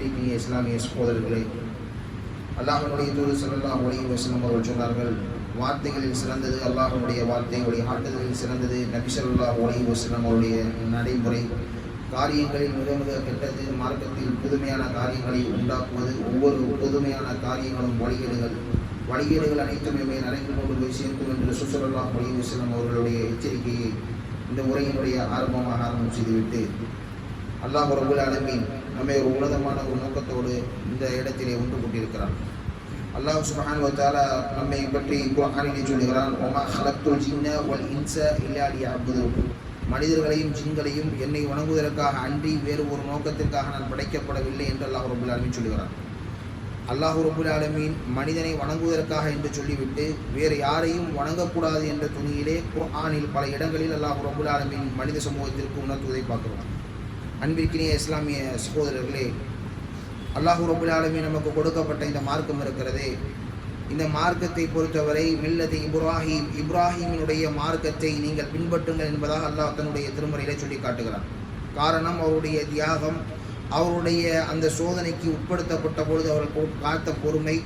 அன்பிற்கிய இஸ்லாமிய சகோதரர்களே அல்லாஹனுடைய தூது ஸல்லல்லாஹு ஒளி வஸல்லம் அவர்கள் சொன்னார்கள் வார்த்தைகளில் சிறந்தது அல்லாஹனுடைய வார்த்தை வழிகாட்டுதலில் சிறந்தது நபிசல்லா ஒளி அலைஹி அவருடைய நடைமுறை. காரியங்களில் மிக மிக கெட்டது மார்க்கத்தில் புதுமையான காரியங்களை உண்டாக்குவது ஒவ்வொரு புதுமையான காரியங்களும் வழிகேடுகள். வழிகேடுகள் அனைத்துமே நடைந்து கொண்டு போய் சேர்க்கும் என்று சுசலல்லா ஒளி வஸல்லம் அவர்களுடைய எச்சரிக்கையை இந்த உரையினுடைய ஆரம்பமாக ஆரம்பம் செய்துவிட்டு அல்லாஹ் ரபுல் ஆலமீன் நம்மை ஒரு உன்னதமான ஒரு நோக்கத்தோடு இந்த இடத்திலே ஒன்று கொண்டிருக்கிறான். அல்லாஹ் சுபஹான் வ நம்மை பற்றி குர்ஆனிலே சொல்கிறான் ஒமா ஹலத்துல் ஜின்ன வல் இன்ச இல்லாடி அபுது மனிதர்களையும் ஜின்களையும் என்னை வணங்குவதற்காக அன்றி வேறு ஒரு நோக்கத்திற்காக நான் படைக்கப்படவில்லை என்று அல்லாஹ் ரபுல் ஆலமின் சொல்கிறான் அல்லாஹ் ரபுல் ஆலமீன் மனிதனை வணங்குவதற்காக என்று சொல்லிவிட்டு வேறு யாரையும் வணங்கக்கூடாது என்ற துணியிலே குர்ஆனில் பல இடங்களில் அல்லாஹ் ரபுல் ஆலமீன் மனித சமூகத்திற்கு உணர்த்துவதை பார்க்கிறோம். அன்பிற்கினிய இஸ்லாமிய சகோதரர்களே அல்லாஹு ரபுல் நமக்கு கொடுக்கப்பட்ட இந்த மார்க்கம் இருக்கிறது. இந்த மார்க்கத்தை பொறுத்தவரை மில்லது இப்ராஹிம் இப்ராஹிமினுடைய மார்க்கத்தை நீங்கள் பின்பற்றுங்கள் என்பதாக அல்லாஹ் தன்னுடைய திருமறையில சொல்லி காட்டுகிறான். காரணம் அவருடைய தியாகம் அவருடைய அந்த சோதனைக்கு உட்படுத்தப்பட்ட பொழுது அவர்கள் காத்த பொறுமை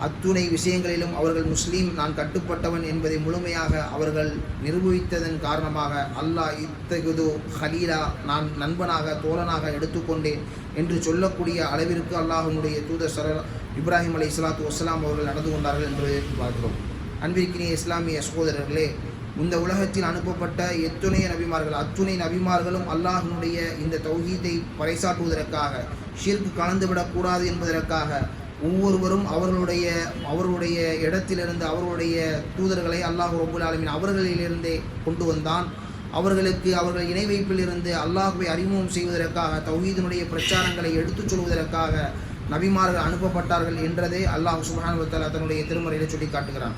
அத்துணை விஷயங்களிலும் அவர்கள் முஸ்லீம் நான் கட்டுப்பட்டவன் என்பதை முழுமையாக அவர்கள் நிரூபித்ததன் காரணமாக அல்லாஹ் இத்தகுது ஹலீலா நான் நண்பனாக தோழனாக எடுத்துக்கொண்டேன் என்று சொல்லக்கூடிய அளவிற்கு அல்லாஹனுடைய தூதர் சர இப்ராஹிம் அலி இஸ்லாத்து வஸ்லாம் அவர்கள் நடந்து கொண்டார்கள் என்று பார்க்கிறோம். அன்பிற்கினிய இஸ்லாமிய சகோதரர்களே இந்த உலகத்தில் அனுப்பப்பட்ட எத்துணை நபிமார்கள் அத்துணை நபிமார்களும் அல்லாஹனுடைய இந்த தௌஹீத்தை பறைசாற்றுவதற்காக ஷிர்க் கலந்துவிடக்கூடாது என்பதற்காக ஒவ்வொருவரும் அவர்களுடைய அவர்களுடைய இடத்திலிருந்து அவர்களுடைய தூதர்களை அல்லாஹ் ரபுல் ஆலமின் அவர்களிலிருந்தே கொண்டு வந்தான். அவர்களுக்கு அவர்கள் இணை வைப்பிலிருந்து அல்லாஹுவை அறிமுகம் செய்வதற்காக தௌஹீதனுடைய பிரச்சாரங்களை எடுத்துச் சொல்வதற்காக நபிமார்கள் அனுப்பப்பட்டார்கள் என்றதே அல்லாஹ் சுபான் வத்தாலா தன்னுடைய திருமறையில் சுட்டி காட்டுகிறான்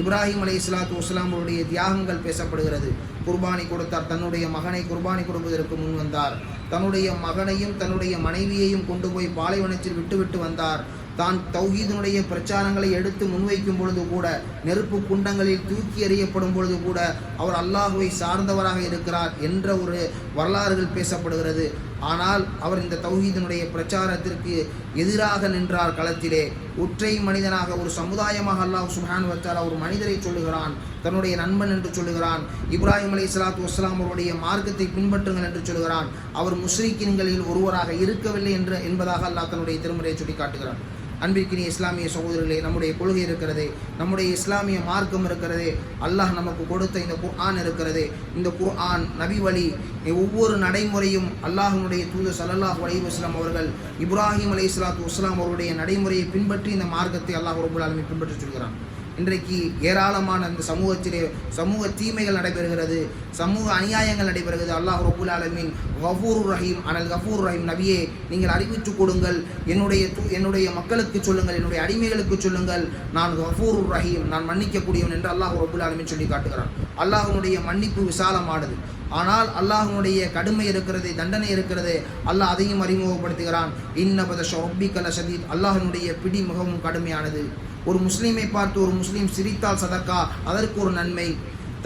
இப்ராஹிம் அலை இஸ்லாத்து வஸ்லாமுடைய தியாகங்கள் பேசப்படுகிறது. குர்பானி கொடுத்தார் தன்னுடைய மகனை குர்பானி கொடுப்பதற்கு முன் வந்தார். தன்னுடைய மகனையும் தன்னுடைய மனைவியையும் கொண்டு போய் பாலைவனத்தில் விட்டுவிட்டு வந்தார். தான் தௌஹீதனுடைய பிரச்சாரங்களை எடுத்து முன்வைக்கும் பொழுது கூட நெருப்பு குண்டங்களில் தூக்கி எறியப்படும் பொழுது கூட அவர் அல்லாஹுவை சார்ந்தவராக இருக்கிறார் என்ற ஒரு வரலாறுகள் பேசப்படுகிறது. ஆனால் அவர் இந்த தௌஹீதனுடைய பிரச்சாரத்திற்கு எதிராக நின்றார் களத்திலே. ஒற்றை மனிதனாக ஒரு சமுதாயமாக அல்லாஹ் சுஹான் வச்சால் ஒரு மனிதரை சொல்லுகிறான் தன்னுடைய நண்பன் என்று சொல்லுகிறான் இப்ராஹிம் அலி இஸ்லாத்து வஸ்லாம் அவருடைய மார்க்கத்தை பின்பற்றுங்கள் என்று சொல்லுகிறான். அவர் முஸ்லிக்கின்களில் ஒருவராக இருக்கவில்லை என்று என்பதாக அல்லாஹ் தன்னுடைய திருமுறையை சுட்டிக்காட்டுகிறான். அன்பிற்கினிய இஸ்லாமிய சகோதரர்களே நம்முடைய கொள்கை இருக்கிறது நம்முடைய இஸ்லாமிய மார்க்கம் இருக்கிறது அல்லாஹ் நமக்கு கொடுத்த இந்த குர்ஆன் இருக்கிறது இந்த குர்ஆன் நபி வழி ஒவ்வொரு நடைமுறையும் அல்லாஹனுடைய தூது சல்லாஹ் அலைஹி வஸல்லம் அவர்கள் இப்ராஹிம் அலை இஸ்லாத்து வஸ்லாம் அவருடைய நடைமுறையை பின்பற்றி இந்த மார்க்கத்தை அல்லாஹ் ரபுல் ஆலமி பின்பற்றி சொல்கிறான். இன்றைக்கு ஏராளமான இந்த சமூகத்திலே சமூக தீமைகள் நடைபெறுகிறது சமூக அநியாயங்கள் நடைபெறுகிறது. அல்லாஹ் ரபுல் ஆலமின் கஃபூர் ரஹீம் அனல் கஃபூர் ரஹீம் நபியே நீங்கள் அறிவித்துக் கொடுங்கள். என்னுடைய என்னுடைய மக்களுக்கு சொல்லுங்கள் என்னுடைய அடிமைகளுக்கு சொல்லுங்கள். நான் கஃபூர் ரஹீம் நான் மன்னிக்கக்கூடியவன் என்று அல்லாஹ் ரபுல் ஆலமின் சொல்லி காட்டுகிறான். அல்லாஹனுடைய மன்னிப்பு விசாலமானது. ஆனால் அல்லாஹனுடைய கடுமை இருக்கிறது தண்டனை இருக்கிறது. அல்லாஹ் அதையும் அறிமுகப்படுத்துகிறான். இன்னபத ஷொப்பிக்கல சதீத் அல்லாஹனுடைய பிடி மிகவும் கடுமையானது. ஒரு முஸ்லீமை பார்த்து ஒரு முஸ்லீம் சிரித்தால் சதக்கா அதற்கு ஒரு நன்மை.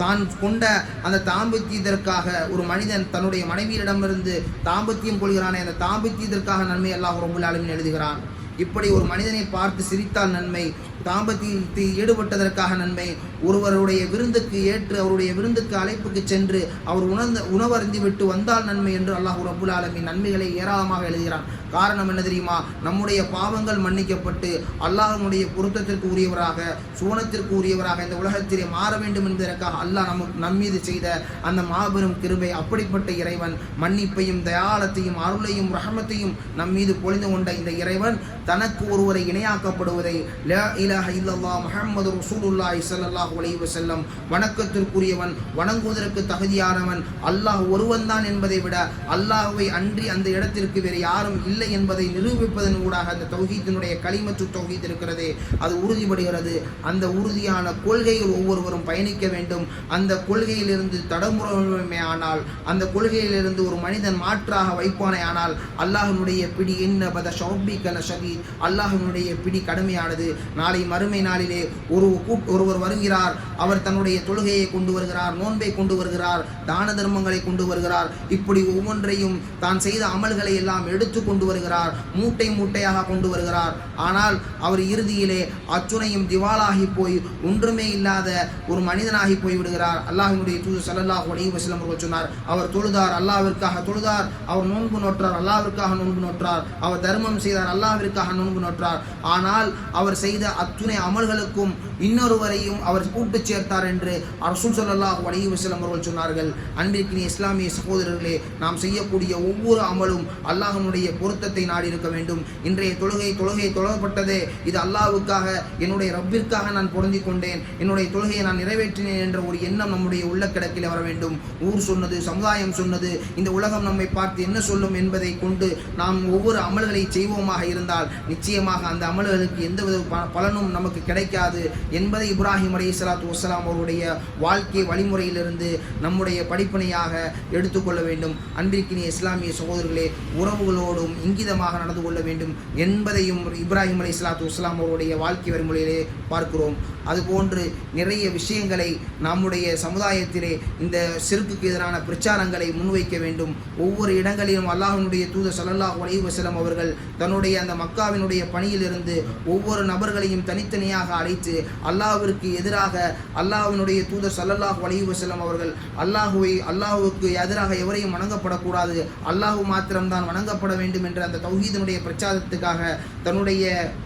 தான் கொண்ட அந்த தாம்பத்தியத்திற்காக ஒரு மனிதன் தன்னுடைய மனைவியிடமிருந்து தாம்பத்தியம் கொள்கிறானே அந்த தாம்பத்தியத்திற்காக நன்மை அல்லாஹ் ரொம்ப ஆலமின் எழுதுகிறான். இப்படி ஒரு மனிதனை பார்த்து சிரித்தால் நன்மை தாம்பத்தியத்தில் ஈடுபட்டதற்காக நன்மை. ஒருவருடைய விருந்துக்கு ஏற்று அவருடைய விருந்துக்கு அழைப்புக்கு சென்று அவர் உணர்ந்த உணவருந்தி விட்டு வந்தால் நன்மை என்று அல்லாஹ் ரபுல் ஆலமின் நன்மைகளை ஏராளமாக எழுதுகிறான். காரணம் என்ன தெரியுமா? நம்முடைய பாவங்கள் மன்னிக்கப்பட்டு அல்லாஹனுடைய பொருத்தத்திற்கு உரியவராக சுவனத்திற்கு உரியவராக இந்த உலகத்திலே மாற வேண்டும் என்பதற்காக அல்லாஹ் நமக்கு நம்மீது செய்த அந்த மாபெரும் கிருபை அப்படிப்பட்ட இறைவன் மன்னிப்பையும் தயாளத்தையும் அருளையும் ரஹமத்தையும் நம் மீது பொழிந்து கொண்ட இந்த இறைவன் தனக்கு ஒருவரை இணையாக்கப்படுவதை லா இலாஹ இல்லல்லாஹ் முஹம்மது ரசூலுல்லாஹி ஸல்லல்லாஹு அலைஹி வஸல்லம் வணக்கத்திற்குரியவன் வணங்குவதற்கு தகுதியானவன் அல்லாஹ் ஒருவன் தான் என்பதை விட அல்லாஹுவை அன்றி அந்த இடத்திற்கு வேறு யாரும் இல்லை என்பதை நிரூபிப்பதன் ஊடாக அந்த தௌஹீத்தினுடைய களிமற்று தௌஹீத் இருக்கிறதே அது உறுதிப்படுகிறது. அந்த உறுதியான கொள்கையில் ஒவ்வொருவரும் பயணிக்க வேண்டும். அந்த கொள்கையிலிருந்து தடமுறைமை ஆனால் அந்த கொள்கையிலிருந்து ஒரு மனிதன் மாற்றாக வைப்பானே ஆனால் அல்லாஹனுடைய பிடி என்ன? பத ஷௌபிக்கல சகி தௌஹீத் அல்லாஹ்வினுடைய பிடி கடுமையானது. நாளை மறுமை நாளிலே ஒரு ஒருவர் வருகிறார். அவர் தன்னுடைய தொழுகையை கொண்டு வருகிறார் நோன்பை கொண்டு வருகிறார் தான தர்மங்களை கொண்டு வருகிறார். இப்படி ஒவ்வொன்றையும் தான் செய்த அமல்களை எல்லாம் எடுத்து கொண்டு வருகிறார் மூட்டை மூட்டையாக கொண்டு வருகிறார். ஆனால் அவர் இறுதியிலே அச்சுனையும் திவாலாகி போய் ஒன்றுமே இல்லாத ஒரு மனிதனாகி போய்விடுகிறார் அல்லாஹினுடைய தூது சல்லாஹ் அலி வசலம் அவர்கள் சொன்னார் அவர் தொழுதார் அல்லாவிற்காக தொழுதார். அவர் நோன்பு நோற்றார் அல்லாவிற்காக நோன்பு நோற்றார். அவர் தர்மம் செய்தார் அல்லாவிற்காக அல்லாஹ்விற்காக நோன்பு நோற்றார். ஆனால் அவர் செய்த அத்துணை அமல்களுக்கும் இன்னொருவரையும் அவர் கூட்டு சேர்த்தார் என்று ரசூல் சொல்லல்லாஹ் அலைஹி வஸல்லம் அவர்கள் சொன்னார்கள். அன்பிற்கினிய இஸ்லாமிய சகோதரர்களே நாம் செய்யக்கூடிய ஒவ்வொரு அமலும் அல்லாஹனுடைய பொருத்தத்தை நாடி இருக்க வேண்டும். இன்றைய தொழுகை தொழுகை தொழப்பட்டதே இது அல்லாஹ்வுக்காக என்னுடைய ரப்பிற்காக நான் பொருந்தி கொண்டேன். என்னுடைய தொழுகையை நான் நிறைவேற்றினேன் என்ற ஒரு எண்ணம் நம்முடைய உள்ளக்கிடக்கில் வர வேண்டும். ஊர் சொன்னது சமுதாயம் சொன்னது இந்த உலகம் நம்மை பார்த்து என்ன சொல்லும் என்பதை கொண்டு நாம் ஒவ்வொரு அமல்களை செய்வோமாக இருந்தால் நிச்சயமாக அந்த அமல்களுக்கு எந்தவித பலனும் நமக்கு கிடைக்காது என்பதை இப்ராஹிம் அலி சலாத்து வசலாம் அவருடைய வாழ்க்கை வழிமுறையிலிருந்து நம்முடைய படிப்பினையாக எடுத்துக்கொள்ள வேண்டும். அன்பிற்கினிய இஸ்லாமிய சகோதரர்களே உறவுகளோடும் இங்கிதமாக நடந்து கொள்ள வேண்டும் என்பதையும் இப்ராஹிம் அலி சலாத்து வஸ்லாம் அவருடைய வாழ்க்கை வழிமுறையிலே பார்க்கிறோம். அதுபோன்று நிறைய விஷயங்களை நம்முடைய சமுதாயத்திலே இந்த சிறுக்குக்கு எதிரான பிரச்சாரங்களை முன்வைக்க வேண்டும். ஒவ்வொரு இடங்களிலும் அல்லாஹனுடைய தூதர் சலல்லாஹ் அலைஹி அவர்கள் தன்னுடைய அந்த மக்கள் மக்காவினுடைய பணியிலிருந்து ஒவ்வொரு நபர்களையும் தனித்தனியாக அழைத்து அல்லாஹ்விற்கு எதிராக அல்லாஹ்வினுடைய தூதர் சல்லல்லாஹ் அலைஹி வஸல்லம் அவர்கள் அல்லாஹுவை அல்லாஹ்வுக்கு எதிராக எவரையும் வணங்கப்படக்கூடாது. அல்லாஹு மாத்திரம்தான் வணங்கப்பட வேண்டும் என்ற அந்த தௌஹீதனுடைய பிரச்சாரத்துக்காக தன்னுடைய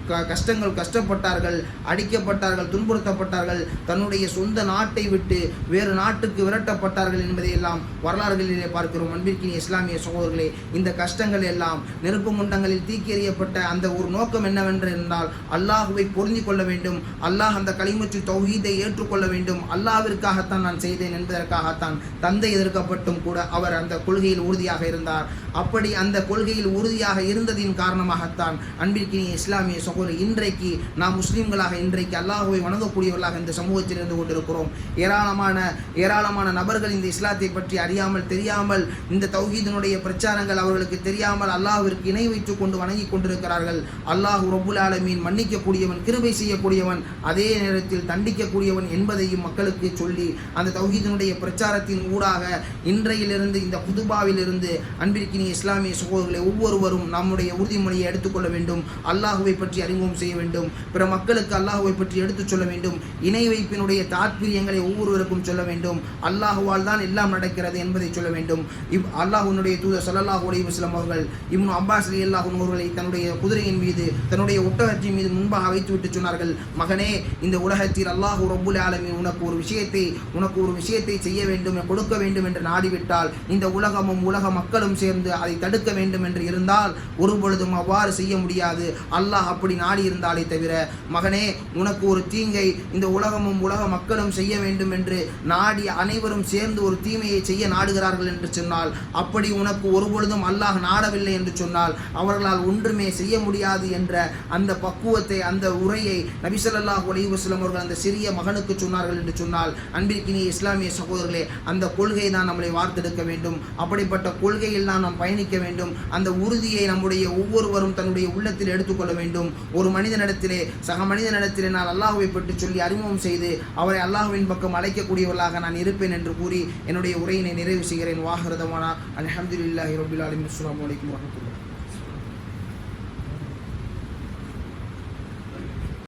க- கஷ்டங்கள் கஷ்டப்பட்டார்கள் அடிக்கப்பட்டார்கள் துன்புறுத்தப்பட்டார்கள் தன்னுடைய சொந்த நாட்டை விட்டு வேறு நாட்டுக்கு விரட்டப்பட்டார்கள் என்பதை எல்லாம் வரலாறுகளிலே பார்க்கிறோம். அன்பிற்கினிய இஸ்லாமிய சகோதரர்களே இந்த கஷ்டங்கள் எல்லாம் நெருப்பு முண்டங்களில் தீக்கி எறியப்பட்ட அந்த ஒரு நோக்கம் என்னவென்று இருந்தால் அல்லாஹுவை பொருந்திக் கொள்ள வேண்டும். அல்லாஹ் அந்த களிமுற்று தௌஹீதை ஏற்றுக்கொள்ள வேண்டும். அல்லாவிற்காகத்தான் நான் செய்தேன் என்பதற்காகத்தான் தந்தை எதிர்க்கப்பட்டும் கூட அவர் அந்த கொள்கையில் உறுதியாக இருந்தார். அப்படி அந்த கொள்கையில் உறுதியாக இருந்ததின் காரணமாகத்தான் அன்பிற்கினிய இஸ்லாமிய சகோதரர் இன்றைக்கு நாம் முஸ்லீம்களாக இன்றைக்கு அல்லாஹுவை வணங்கக்கூடியவர்களாக இந்த சமூகத்தில் இருந்து கொண்டிருக்கிறோம். ஏராளமான ஏராளமான நபர்கள் இந்த இஸ்லாத்தை பற்றி அறியாமல் தெரியாமல் இந்த தௌஹீதனுடைய பிரச்சாரங்கள் அவர்களுக்கு தெரியாமல் அல்லாஹ்விற்கு இணை வைத்துக் கொண்டு வணங்கி கொண்டிருக்கிறார்கள். அல்லாஹ் ரப்புல் ஆலமீன் மன்னிக்கக்கூடியவன் கிருபை செய்யக்கூடியவன் அதே நேரத்தில் தண்டிக்கக்கூடியவன் என்பதையும் மக்களுக்கு சொல்லி அந்த தௌஹீதனுடைய பிரச்சாரத்தின் ஊடாக இன்றையிலிருந்து இந்த புதுபாவிலிருந்து அன்பிற்கினி இஸ்லாமிய சகோதரர்களை ஒவ்வொருவரும் நம்முடைய உறுதிமொழியை எடுத்துக்கொள்ள வேண்டும் அல்லாஹுவை பற்றி அறிமுகம் செய்ய வேண்டும் பிற மக்களுக்கு அல்லாஹுவை பற்றி எடுத்துச் சொல்ல வேண்டும் இணை வைப்பினுடைய தாத்பரியங்களை ஒவ்வொருவருக்கும் சொல்ல வேண்டும் அல்லாஹுவால் தான் எல்லாம் நடக்கிறது என்பதை சொல்ல வேண்டும். இவ் அல்லாஹுனுடைய தூதர் சல்லாஹூ அலி வஸ்லம் அவர்கள் இப்னு அப்பாஸ் ரலியல்லாஹு அன்ஹு அவர்களை தன்னுடைய குதிரையின் மீது தன்னுடைய ஒட்டகத்தின் மீது முன்பாக வைத்துவிட்டு சொன்னார்கள் மகனே இந்த உலகத்தில் அல்லாஹ் ரபுல் ஆலமி உனக்கு ஒரு விஷயத்தை உனக்கு ஒரு விஷயத்தை செய்ய வேண்டும் கொடுக்க வேண்டும் என்று நாடிவிட்டால் இந்த உலகமும் உலக மக்களும் சேர்ந்து அதை தடுக்க வேண்டும் என்று இருந்தால் ஒருபொழுதும் அவ்வாறு செய்ய முடியாது. அல்லாஹ் அப்படி நாடி இருந்தாலே தவிர மகனே உனக்கு ஒரு தீங்கை இந்த உலகமும் உலக மக்களும் செய்ய வேண்டும் என்று நாடி அனைவரும் சேர்ந்து ஒரு தீமையை செய்ய நாடுகிறார்கள் என்று சொன்னால் அப்படி உனக்கு ஒருபொழுதும் அல்லாஹ் நாடவில்லை என்று சொன்னால் அவர்களால் ஒன்றுமே செய்ய முடியாது என்ற அந்த பக்குவத்தை அந்த உரையை நபிசல்லாஹ் அலைஹி அவர்கள் அந்த சிறிய மகனுக்கு சொன்னார்கள் என்று சொன்னால் அன்பிற்கினிய இஸ்லாமிய சகோதரர்களே அந்த கொள்கை தான் நம்மளை வார்த்தெடுக்க வேண்டும். அப்படிப்பட்ட கொள்கையில் தான் நாம் பயணிக்க வேண்டும். அந்த உறுதியை நம்முடைய ஒவ்வொருவரும் தன்னுடைய உள்ளத்தில் எடுத்துக்கொள்ள வேண்டும். ஒரு மனிதனிடத்திலே சக மனிதனிடத்திலே நான் அல்லாஹுவை பற்றி சொல்லி அறிமுகம் செய்து அவரை அல்லாஹுவின் பக்கம் அழைக்கக்கூடியவர்களாக நான் இருப்பேன் என்று கூறி என்னுடைய உரையினை நிறைவு செய்கிறேன். வாகரதமானா அலமதுல்லாஹி ரபில் அஸ்லாம் வலைக்கம் வரமத்துல